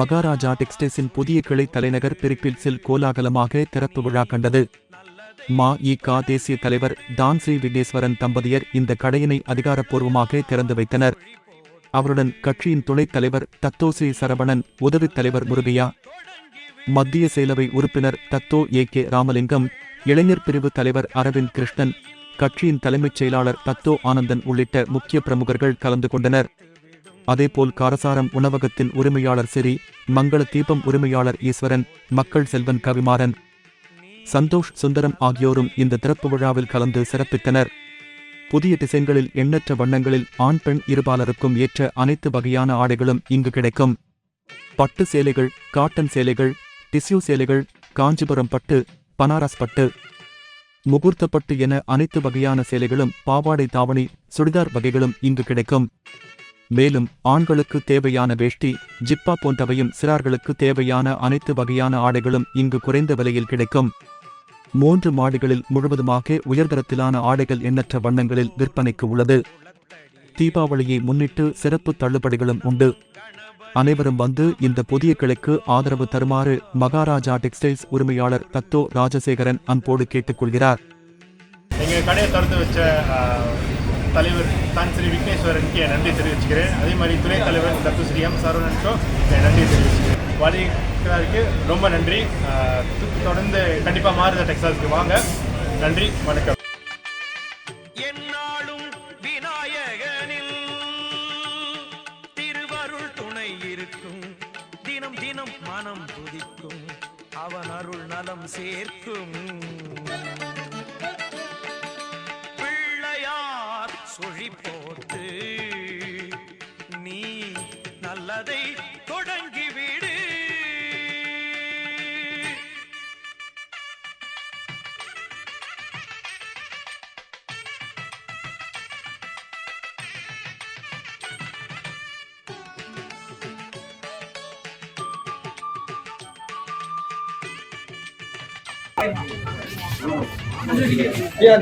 மகாராஜா டெக்ஸ்டைல்ஸின் புதிய கிளை தலைநகர் பிரிப்பில்ஸில் கோலாகலமாக திறப்பு விழா கண்டது. மா இ கா தேசிய தலைவர் டான் ஸ்ரீ விக்னேஸ்வரன் தம்பதியர் இந்த கடையினை அதிகாரப்பூர்வமாக திறந்து வைத்தனர். அவருடன் கட்சியின் துணைத் தலைவர் தத்தோஸ்ரீ சரவணன் உதவித் தலைவர் முருகையா மத்திய செயலவை உறுப்பினர் தத்தோ ஏ கே ராமலிங்கம் இளைஞர் பிரிவு தலைவர் அரவிந்த் கிருஷ்ணன் கட்சியின் தலைமைச் செயலாளர் தத்தோ ஆனந்தன் உள்ளிட்ட முக்கிய பிரமுகர்கள் கலந்து கொண்டனர். அதேபோல் காரசாரம் உணவகத்தின் உரிமையாளர் சிறி மங்கள தீபம் உரிமையாளர் ஈஸ்வரன் மக்கள் செல்வன் கவிமாறன் சந்தோஷ் சுந்தரம் ஆகியோரும் இந்த திறப்பு விழாவில் கலந்து சிறப்பித்தனர். புதிய டிசைன்களில் எண்ணற்ற வண்ணங்களில் ஆண் பெண் இருபாலருக்கும் ஏற்ற அனைத்து வகையான ஆடைகளும் இங்கு கிடைக்கும். பட்டு சேலைகள் காட்டன் சேலைகள் டிஸ்யூ சேலைகள் காஞ்சிபுரம் பட்டு பனாரஸ் பட்டு முகூர்த்த பட்டு என அனைத்து வகையான சேலைகளும் பாவாடை தாவணி சுடிதார் வகைகளும் இங்கு கிடைக்கும். மேலும் ஆண்களுக்கு தேவையான வேஷ்டி ஜிப்பா போன்றவையும் சிறார்களுக்கு தேவையான அனைத்து வகையான ஆடைகளும் இங்கு குறைந்த விலையில் கிடைக்கும். மூன்று மாடிகளில் முழுவதுமாக உயர்தரத்திலான ஆடைகள் எண்ணற்ற வண்ணங்களில் விற்பனைக்கு உள்ளது. தீபாவளியை முன்னிட்டு சிறப்பு தள்ளுபடிகளும் உண்டு. அனைவரும் வந்து இந்த புதிய கிளைக்கு ஆதரவு தருமாறு மகாராஜா டெக்ஸ்டைல்ஸ் உரிமையாளர் தத்தோ ராஜசேகரன் அன்போடு கேட்டுக்கொள்கிறார். எங்கள் கடையை திறந்து வச்ச தலைவர் தான் ஸ்ரீ விக்னேஸ்வரனுக்கு என் நன்றி தெரிவிச்சுக்கிறேன். அதே மாதிரி துணைத் தலைவர் தத்து ஸ்ரீ எம் சரவணனுக்கும் என் நன்றி தெரிவிச்சுக்கிறேன். வாடிக்கையாளருக்கு ரொம்ப நன்றி. தொடர்ந்து கண்டிப்பாக மாறுத டெக்ஸாஸ்க்கு. வாங்க. நன்றி வணக்கம். என்னாலும் விநாயகனில் திருவருள் துணை இருக்கும். தினம் தினம் மனம் துதிக்கும். அவன் அருள் நலம் சேர்க்கும். Yeah,